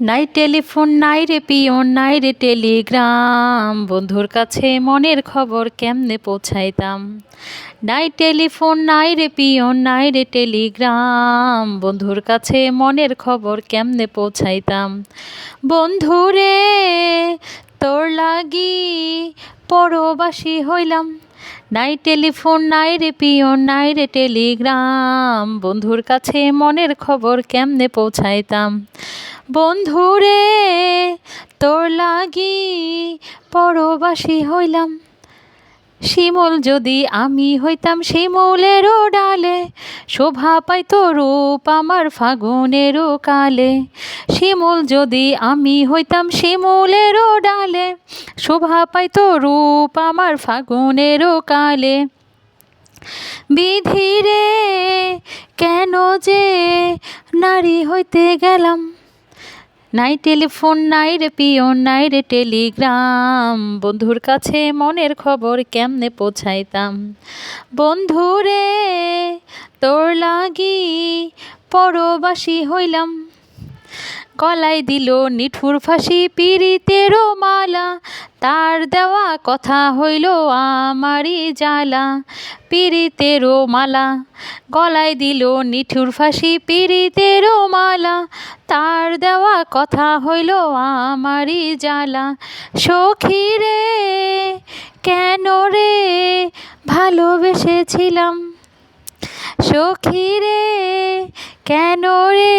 নাই টেলিফোন, নাই রে পিয়ন, নাই রে টেলিগ্রাম। বন্ধুর কাছে মনের খবর কেমনে পৌঁছাইতাম? নাই টেলিফোন, নাই রে পিয়ন, নাই রে টেলিগ্রাম। বন্ধুর কাছে মনের খবর কেমনে পৌঁছাইতাম? বন্ধুরে তোর লাগি পরবাসী হইলাম। নাই টেলিফোন, নাই রে পিয়ন, নাই রে টেলিগ্রাম। বন্ধুর কাছে মনের খবর কেমনে পৌঁছাইতাম? বন্ধুরে তোর লাগি পরবাসী হইলাম। শিমুল যদি আমি হইতাম শিমুলেরও ডালে, শোভা পাইতো রূপ আমার ফাগুনেরও কালে। শিমুল যদি আমি হইতাম শিমুলেরও ডালে, শোভা পাইতো রূপ আমার ফাগুনেরও কালে। বিধিরে কেন যে নারী হইতে গেলাম? নাই টেলিফোন, নাই রে পিয়ন, নাই রে টেলিগ্রাম। বন্ধুর কাছে মনের খবর কেমনে পৌঁছাইতাম? বন্ধুরে, তোর লাগি পরবাসী হইলাম। গলায় দিল নিঠুর ফাঁসি পিরিতেরও মালা। তার দেওয়া কথা হইল আমারই জ্বালা পিরিতেরও মালা। গলায় দিল নিঠুর ফাঁসি পিরিতেরও মালা। তার দেওয়া কথা হইল আমারই জ্বালা। সখী রে, কেন রে ভালোবেসেছিলাম? সখী রে, কেন রে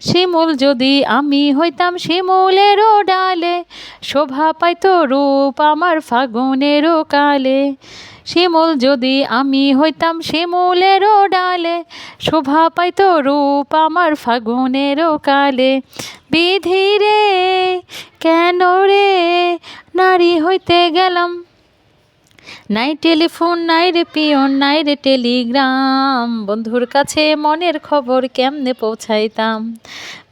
শিমুল যদি আমি হইতাম শিমুলেরও ডালে, শোভা পাইতো রূপ আমার ফাগুনেরও কালে। শিমুল যদি আমি হইতাম শিমুলেরও ডালে, শোভা পাইতো রূপ আমার ফাগুনেরও কালে। বিধিরে কেন রে, নারী হইতে গেলাম? নাই টেলিফোন, নাই রে পিয়ন, নাই রে টেলিগ্রাম। বন্ধুর কাছে মনের খবর কেমনে পৌঁছাইতাম?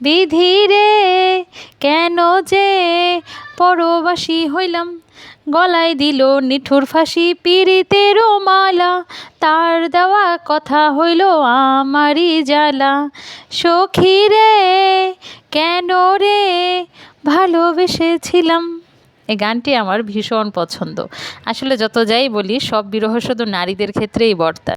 বিধি রে, কেন যে পরবাসী হইলাম। গলায় দিল নিঠুর ফাঁসি পিরিতেরও মালা। তার দেওয়া কথা হইল আমারই জ্বালা। সখী রে, কেন রে ভালোবেসেছিলাম? এই গানটি আমার ভীষণ পছন্দ। আসলে যত যাই বলি, সব বিরহ শুধু নারীদের ক্ষেত্রেই বর্তায়।